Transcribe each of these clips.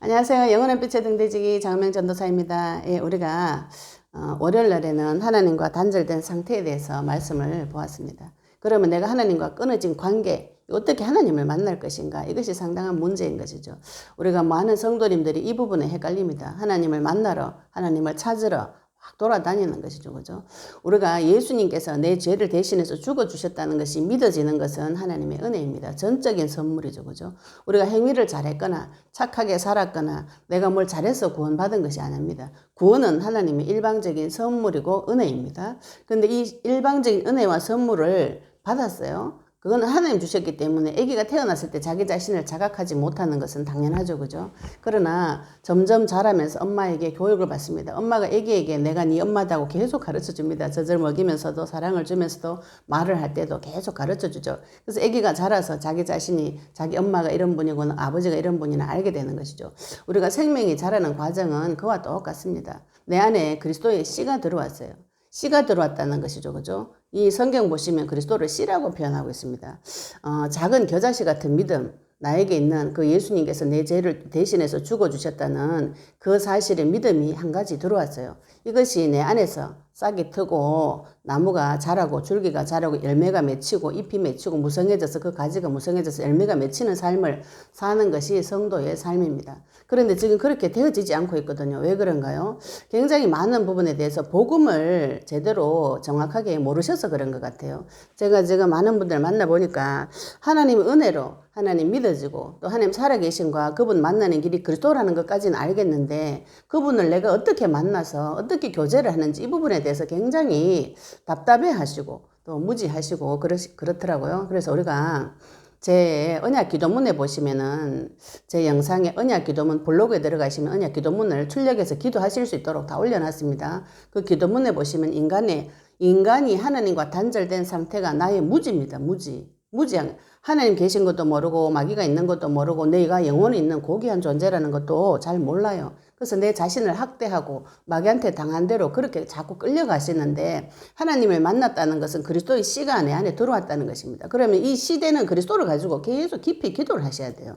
안녕하세요. 영원한 빛의 등대지기 장명 전도사입니다. 예, 우리가 어, 월요일 날에는 하나님과 단절된 상태에 대해서 말씀을 보았습니다. 그러면 내가 하나님과 끊어진 관계, 어떻게 하나님을 만날 것인가? 이것이 상당한 문제인 것이죠. 우리가 많은 성도님들이 이 부분에 헷갈립니다. 하나님을 만나러, 하나님을 찾으러 막 돌아다니는 것이죠. 그죠? 우리가 예수님께서 내 죄를 대신해서 죽어주셨다는 것이 믿어지는 것은 하나님의 은혜입니다. 전적인 선물이죠. 그죠? 우리가 행위를 잘했거나 착하게 살았거나 내가 뭘 잘해서 구원받은 것이 아닙니다. 구원은 하나님의 일방적인 선물이고 은혜입니다. 근데 이 일방적인 은혜와 선물을 받았어요. 그거는 하나님 주셨기 때문에 아기가 태어났을 때 자기 자신을 자각하지 못하는 것은 당연하죠. 그죠? 그러나 점점 자라면서 엄마에게 교육을 받습니다. 엄마가 아기에게 내가 네 엄마다고 계속 가르쳐 줍니다. 젖을 먹이면서도 사랑을 주면서도 말을 할 때도 계속 가르쳐 주죠. 그래서 아기가 자라서 자기 자신이 자기 엄마가 이런 분이구나 아버지가 이런 분이나 알게 되는 것이죠. 우리가 생명이 자라는 과정은 그와 똑같습니다. 내 안에 그리스도의 씨가 들어왔어요. 씨가 들어왔다는 것이죠. 그죠? 이 성경 보시면 그리스도를 씨라고 표현하고 있습니다. 어, 작은 겨자씨 같은 믿음, 나에게 있는 그 예수님께서 내 죄를 대신해서 죽어주셨다는 그 사실의 믿음이 한 가지 들어왔어요. 이것이 내 안에서 싹이 트고 나무가 자라고 줄기가 자라고 열매가 맺히고 잎이 맺히고 무성해져서 그 가지가 무성해져서 열매가 맺히는 삶을 사는 것이 성도의 삶입니다. 그런데 지금 그렇게 되어지지 않고 있거든요. 왜 그런가요? 굉장히 많은 부분에 대해서 복음을 제대로 정확하게 모르셔서 그런 것 같아요. 제가 제가 많은 분들 만나보니까 하나님의 은혜로 하나님 믿어지고 또 하나님 살아계신과 그분 만나는 길이 그리스도라는 것까지는 알겠는데 그분을 내가 어떻게 만나서 어떻게 교제를 하는지 이 부분에 대해서 굉장히 답답해 하시고 또 무지하시고 그러, 그렇더라고요. 그래서 우리가 제 언약 기도문에 보시면은 제 영상에 언약 기도문 블로그에 들어가시면 언약 기도문을 출력해서 기도하실 수 있도록 다 올려놨습니다. 그 기도문에 보시면 인간의 인간이 하나님과 단절된 상태가 나의 무지입니다. 무지. 무지한 하나님 계신 것도 모르고 마귀가 있는 것도 모르고 내가 영혼이 있는 고귀한 존재라는 것도 잘 몰라요. 그래서 내 자신을 학대하고 마귀한테 당한 대로 그렇게 자꾸 끌려가시는데 하나님을 만났다는 것은 그리스도의 씨가 내 안에 들어왔다는 것입니다. 그러면 이 시대는 그리스도를 가지고 계속 깊이 기도를 하셔야 돼요.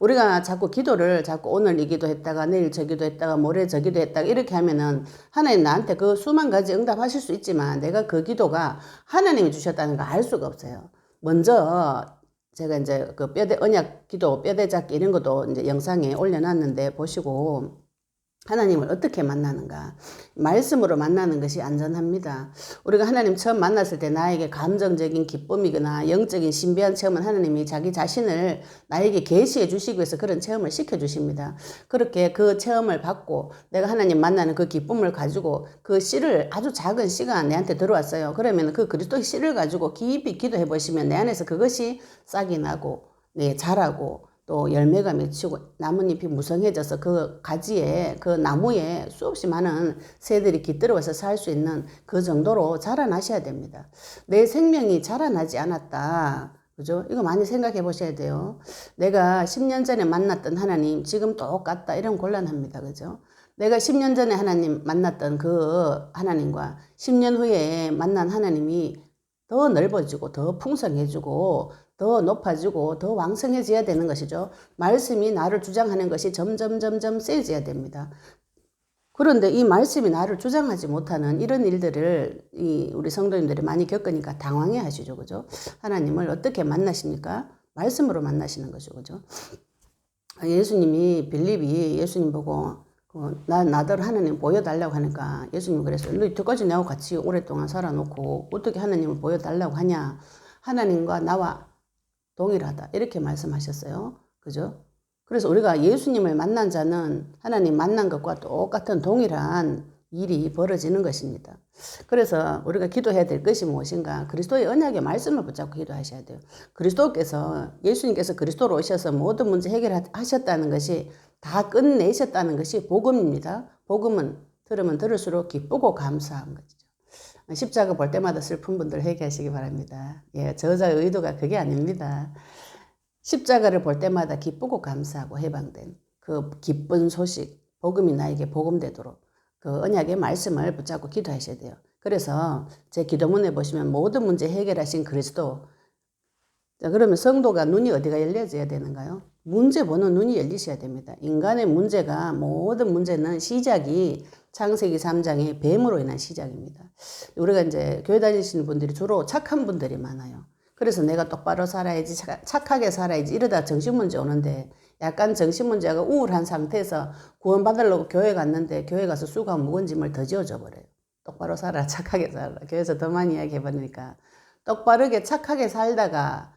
우리가 자꾸 기도를 자꾸 오늘 이 기도했다가 내일 저 기도했다가 모레 저 기도했다가 이렇게 하면은 하나님 나한테 그 수만 가지 응답하실 수 있지만 내가 그 기도가 하나님이 주셨다는 걸 알 수가 없어요. 먼저 제가 이제 그 뼈대 언약 기도 뼈대 잡기 이런 것도 이제 영상에 올려놨는데 보시고 하나님을 어떻게 만나는가? 말씀으로 만나는 것이 안전합니다. 우리가 하나님 처음 만났을 때 나에게 감정적인 기쁨이거나 영적인 신비한 체험은 하나님이 자기 자신을 나에게 계시해 주시기 위해서 그런 체험을 시켜 주십니다. 그렇게 그 체험을 받고 내가 하나님 만나는 그 기쁨을 가지고 그 씨를 아주 작은 씨가 내한테 들어왔어요. 그러면 그 그리스도의 씨를 가지고 깊이 기도해 보시면 내 안에서 그것이 싹이 나고 네, 자라고 또 열매가 맺히고 나뭇잎이 무성해져서 그 가지에 그 나무에 수없이 많은 새들이 깃들어서 살 수 있는 그 정도로 자라나셔야 됩니다. 내 생명이 자라나지 않았다. 그죠? 이거 많이 생각해 보셔야 돼요. 내가 10년 전에 만났던 하나님 지금 똑같다. 이런 곤란합니다. 그죠? 내가 10년 전에 하나님 만났던 그 하나님과 10년 후에 만난 하나님이 더 넓어지고 더 풍성해지고 더 높아지고 더 왕성해져야 되는 것이죠. 말씀이 나를 주장하는 것이 점점 점점 세져야 됩니다. 그런데 이 말씀이 나를 주장하지 못하는 이런 일들을 이 우리 성도님들이 많이 겪으니까 당황해 하시죠. 그죠? 하나님을 어떻게 만나십니까? 말씀으로 만나시는 거죠. 그죠? 예수님이 빌립이 예수님 보고 그, 나, 나들 하나님 보여달라고 하니까 예수님 그랬어요. 너 이때까지 내가 같이 오랫동안 살아놓고 어떻게 하나님을 보여달라고 하냐. 하나님과 나와 동일하다. 이렇게 말씀하셨어요. 그죠? 그래서 우리가 예수님을 만난 자는 하나님 만난 것과 똑같은 동일한 일이 벌어지는 것입니다. 그래서 우리가 기도해야 될 것이 무엇인가? 그리스도의 언약의 말씀을 붙잡고 기도하셔야 돼요. 그리스도께서, 예수님께서 그리스도로 오셔서 모든 문제 해결하셨다는 것이 다 끝내셨다는 것이 복음입니다. 복음은 들으면 들을수록 기쁘고 감사한 거죠. 십자가 볼 때마다 슬픈 분들 회개하시기 바랍니다. 예, 저자의 의도가 그게 아닙니다. 십자가를 볼 때마다 기쁘고 감사하고 해방된 그 기쁜 소식, 복음이 나에게 복음되도록 그 언약의 말씀을 붙잡고 기도하셔야 돼요. 그래서 제 기도문에 보시면 모든 문제 해결하신 그리스도 자, 그러면 성도가 눈이 어디가 열려져야 되는가요? 문제 보는 눈이 열리셔야 됩니다. 인간의 문제가 모든 문제는 시작이 창세기 3장의 뱀으로 인한 시작입니다. 우리가 이제 교회 다니시는 분들이 주로 착한 분들이 많아요. 그래서 내가 똑바로 살아야지, 착- 착하게 살아야지 이러다 정신 문제 오는데 약간 정신 문제가 우울한 상태에서 구원 받으려고 교회 갔는데 교회 가서 수가 묵은 짐을 더 지어줘 버려요. 똑바로 살아, 착하게 살아. 교회에서 더 많이 이야기해 버리니까 똑바르게 착하게 살다가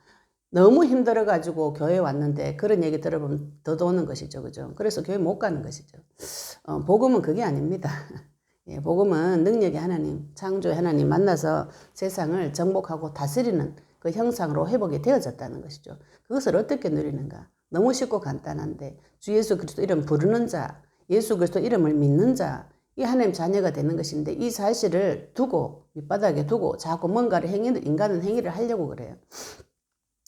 너무 힘들어가지고 교회 왔는데 그런 얘기 들어보면 더 도는 것이죠. 그죠? 그래서 교회 못 가는 것이죠. 어, 복음은 그게 아닙니다. 예, 복음은 능력의 하나님, 창조의 하나님 만나서 세상을 정복하고 다스리는 그 형상으로 회복이 되어졌다는 것이죠. 그것을 어떻게 누리는가? 너무 쉽고 간단한데 주 예수 그리스도 이름 부르는 자, 예수 그리스도 이름을 믿는 자, 이 하나님 자녀가 되는 것인데 이 사실을 두고 밑바닥에 두고 자꾸 뭔가를 행위를 인간은 행위를 하려고 그래요.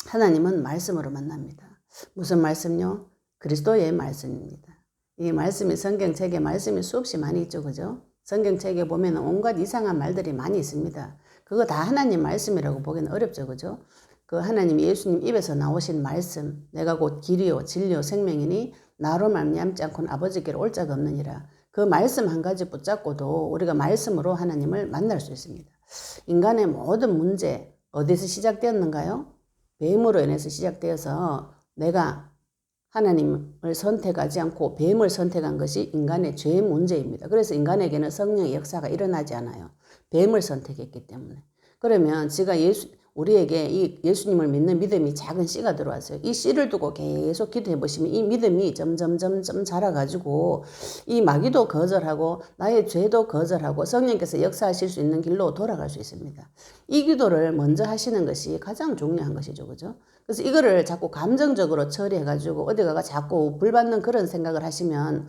하나님은 말씀으로 만납니다. 무슨 말씀요? 그리스도의 말씀입니다. 이 말씀이 성경책에 말씀이 수없이 많이 있죠. 그죠? 성경책에 보면 온갖 이상한 말들이 많이 있습니다. 그거 다 하나님 말씀이라고 보기는 어렵죠. 그죠? 그 하나님 예수님 입에서 나오신 말씀 내가 곧 길이요 진리요 생명이니 나로 말미암지 않고는 아버지께로 올 자가 없느니라. 그 말씀 한 가지 붙잡고도 우리가 말씀으로 하나님을 만날 수 있습니다. 인간의 모든 문제 어디서 시작되었는가요? 뱀으로 인해서 시작되어서 내가 하나님을 선택하지 않고 뱀을 선택한 것이 인간의 죄 문제입니다. 그래서 인간에게는 성령의 역사가 일어나지 않아요. 뱀을 선택했기 때문에. 그러면 지가 예수 우리에게 이 예수님을 믿는 믿음이 작은 씨가 들어왔어요. 이 씨를 두고 계속 기도해 보시면 이 믿음이 점점 점점 자라가지고 이 마귀도 거절하고 나의 죄도 거절하고 성령께서 역사하실 수 있는 길로 돌아갈 수 있습니다. 이 기도를 먼저 하시는 것이 가장 중요한 것이죠, 그죠? 그래서 이거를 자꾸 감정적으로 처리해가지고 어디 가가 자꾸 불받는 그런 생각을 하시면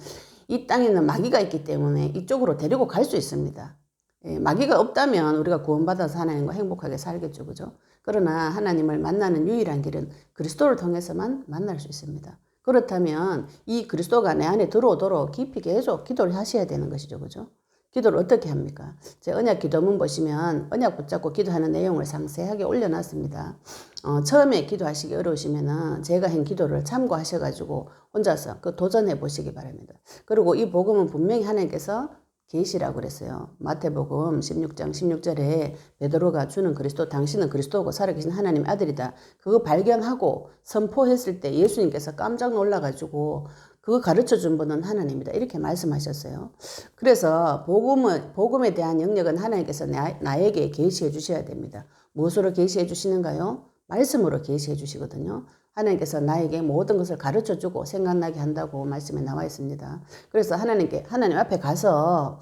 이 땅에는 마귀가 있기 때문에 이쪽으로 데리고 갈 수 있습니다. 예, 마귀가 없다면 우리가 구원받아서 하나님과 행복하게 살겠죠. 그죠? 그러나 하나님을 만나는 유일한 길은 그리스도를 통해서만 만날 수 있습니다. 그렇다면 이 그리스도가 내 안에 들어오도록 깊이 계속 기도를 하셔야 되는 것이죠. 그죠? 기도를 어떻게 합니까? 제 언약 기도문 보시면 언약 붙잡고 기도하는 내용을 상세하게 올려놨습니다. 어, 처음에 기도하시기 어려우시면은 제가 한 기도를 참고하셔가지고 혼자서 그 도전해 보시기 바랍니다. 그리고 이 복음은 분명히 하나님께서 계시라고 그랬어요. 마태복음 16장 16절에 베드로가 주는 그리스도 당신은 그리스도고 살아계신 하나님 아들이다. 그거 발견하고 선포했을 때 예수님께서 깜짝 놀라가지고 그거 가르쳐 준 분은 하나님이다. 이렇게 말씀하셨어요. 그래서 복음은 복음에 대한 영역은 하나님께서 나, 나에게 계시해 주셔야 됩니다. 무엇으로 계시해 주시는가요? 말씀으로 계시해 주시거든요. 하나님께서 나에게 모든 것을 가르쳐 주고 생각나게 한다고 말씀에 나와 있습니다. 그래서 하나님께 하나님 앞에 가서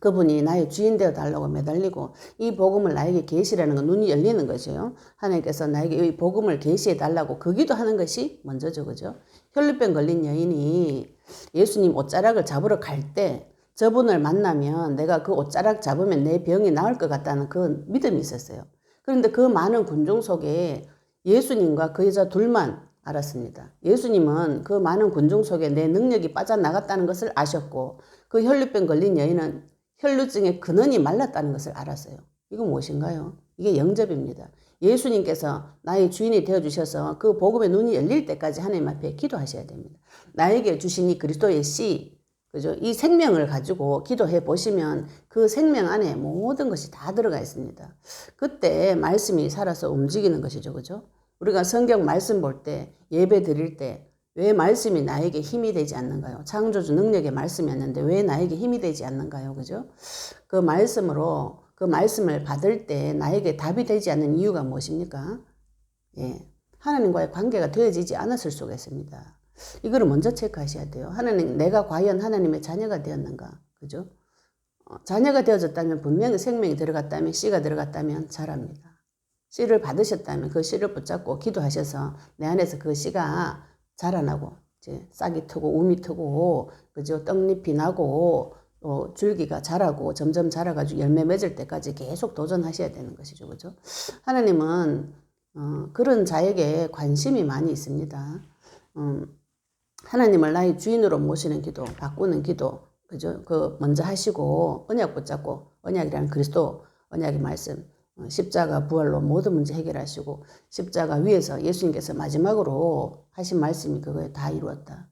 그분이 나의 주인 되어 달라고 매달리고 이 복음을 나에게 계시라는 건 눈이 열리는 거죠. 하나님께서 나에게 이 복음을 계시해 달라고 그 기도하는 것이 먼저죠. 그죠? 혈루병 걸린 여인이 예수님 옷자락을 잡으러 갈 때 저분을 만나면 내가 그 옷자락 잡으면 내 병이 나을 것 같다는 그 믿음이 있었어요. 그런데 그 많은 군중 속에 예수님과 그 여자 둘만 알았습니다. 예수님은 그 많은 군중 속에 내 능력이 빠져나갔다는 것을 아셨고 그 혈루병 걸린 여인은 혈루증의 근원이 말랐다는 것을 알았어요. 이거 무엇인가요? 이게 영접입니다. 예수님께서 나의 주인이 되어 주셔서 그 복음의 눈이 열릴 때까지 하나님 앞에 기도하셔야 됩니다. 나에게 주신 이 그리스도의 씨, 그죠? 이 생명을 가지고 기도해 보시면 그 생명 안에 모든 것이 다 들어가 있습니다. 그때 말씀이 살아서 움직이는 것이죠. 그죠? 우리가 성경 말씀 볼 때, 예배 드릴 때, 왜 말씀이 나에게 힘이 되지 않는가요? 창조주 능력의 말씀이었는데 왜 나에게 힘이 되지 않는가요? 그죠? 그 말씀으로 그 말씀을 받을 때 나에게 답이 되지 않는 이유가 무엇입니까? 예. 하나님과의 관계가 되어지지 않았을 수가 있습니다. 이거를 먼저 체크하셔야 돼요. 하나님, 내가 과연 하나님의 자녀가 되었는가? 그죠? 어, 자녀가 되어졌다면 분명히 생명이 들어갔다면 씨가 들어갔다면 잘합니다. 씨를 받으셨다면 그 씨를 붙잡고 기도하셔서 내 안에서 그 씨가 자라나고 이제 싹이 트고 우미 트고 그죠 떡잎이 나고 또 줄기가 자라고 점점 자라가지고 열매 맺을 때까지 계속 도전하셔야 되는 것이죠, 그죠? 하나님은 어, 그런 자에게 관심이 많이 있습니다. 음, 하나님을 나의 주인으로 모시는 기도, 바꾸는 기도, 그죠? 그 먼저 하시고 언약 붙잡고 언약이라는 그리스도 언약의 말씀 어, 십자가 부활로 모든 문제 해결하시고 십자가 위에서 예수님께서 마지막으로 하신 말씀이 그거에 다 이루었다.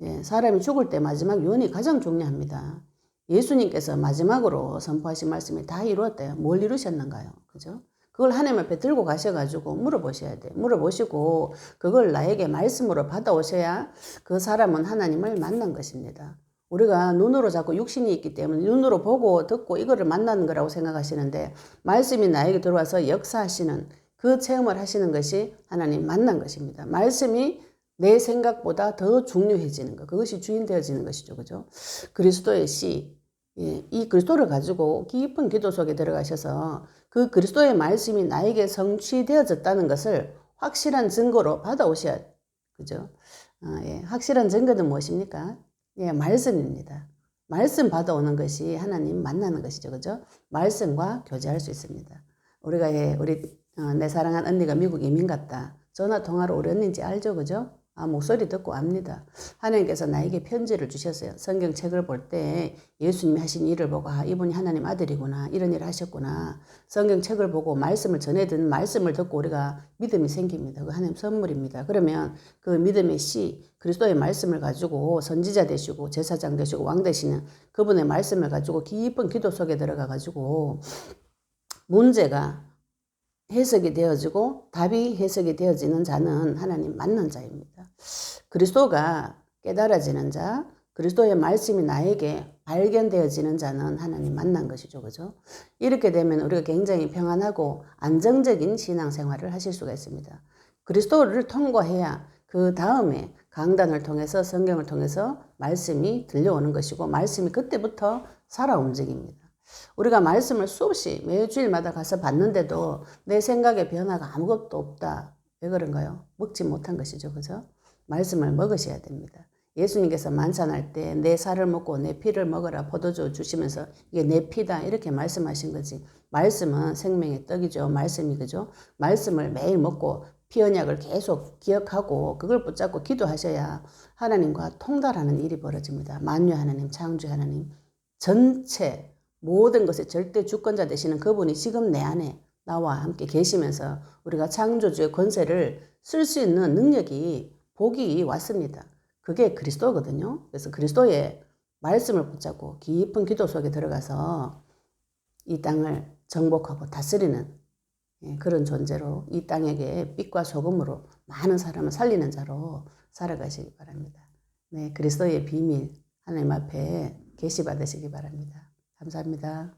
예, 사람이 죽을 때 마지막 유언이 가장 중요합니다. 예수님께서 마지막으로 선포하신 말씀이 다 이루었대요. 뭘 이루셨는가요? 그죠? 그걸 하나님 앞에 들고 가셔가지고 물어보셔야 돼. 물어보시고 그걸 나에게 말씀으로 받아오셔야 그 사람은 하나님을 만난 것입니다. 우리가 눈으로 자꾸 육신이 있기 때문에 눈으로 보고 듣고 이거를 만나는 거라고 생각하시는데 말씀이 나에게 들어와서 역사하시는 그 체험을 하시는 것이 하나님 만난 것입니다. 말씀이 내 생각보다 더 중요해지는 것. 그것이 주인 되어지는 것이죠. 그죠? 그리스도의 씨. 예, 이 그리스도를 가지고 깊은 기도 속에 들어가셔서 그 그리스도의 말씀이 나에게 성취되어졌다는 것을 확실한 증거로 받아오셔야 그죠? 아, 예, 확실한 증거는 무엇입니까? 예, 말씀입니다. 말씀 받아오는 것이 하나님 만나는 것이죠. 그죠? 말씀과 교제할 수 있습니다. 우리가 예, 우리 어, 내 사랑한 언니가 미국 이민 갔다. 전화 통화로 우리 언니인지 알죠. 그죠? 아, 목소리 듣고 압니다. 하나님께서 나에게 편지를 주셨어요. 성경책을 볼 때 예수님이 하신 일을 보고 아, 이분이 하나님 아들이구나. 이런 일을 하셨구나. 성경책을 보고 말씀을 전해든 말씀을 듣고 우리가 믿음이 생깁니다. 그 하나님 선물입니다. 그러면 그 믿음의 씨, 그리스도의 말씀을 가지고 선지자 되시고 제사장 되시고 왕 되시는 그분의 말씀을 가지고 깊은 기도 속에 들어가 가지고 문제가 해석이 되어지고 답이 해석이 되어지는 자는 하나님 만난 자입니다. 그리스도가 깨달아지는 자, 그리스도의 말씀이 나에게 발견되어지는 자는 하나님 만난 것이죠. 그죠? 이렇게 되면 우리가 굉장히 평안하고 안정적인 신앙생활을 하실 수가 있습니다. 그리스도를 통과해야 그 다음에 강단을 통해서 성경을 통해서 말씀이 들려오는 것이고 말씀이 그때부터 살아 움직입니다. 우리가 말씀을 수없이 매주일마다 가서 봤는데도 내 생각에 변화가 아무것도 없다. 왜 그런가요? 먹지 못한 것이죠. 그죠? 말씀을 먹으셔야 됩니다. 예수님께서 만찬할 때 내 살을 먹고 내 피를 먹어라 포도주 주시면서 이게 내 피다 이렇게 말씀하신 거지. 말씀은 생명의 떡이죠. 말씀이 그죠? 말씀을 매일 먹고 피 언약을 계속 기억하고 그걸 붙잡고 기도하셔야 하나님과 통달하는 일이 벌어집니다. 만유 하나님, 창조 하나님 전체 모든 것의 절대 주권자 되시는 그분이 지금 내 안에 나와 함께 계시면서 우리가 창조주의 권세를 쓸 수 있는 능력이 복이 왔습니다. 그게 그리스도거든요. 그래서 그리스도의 말씀을 붙잡고 깊은 기도 속에 들어가서 이 땅을 정복하고 다스리는 예, 그런 존재로 이 땅에게 빛과 소금으로 많은 사람을 살리는 자로 살아가시기 바랍니다. 네, 그리스도의 비밀 하나님 앞에 계시 받으시기 바랍니다. 감사합니다.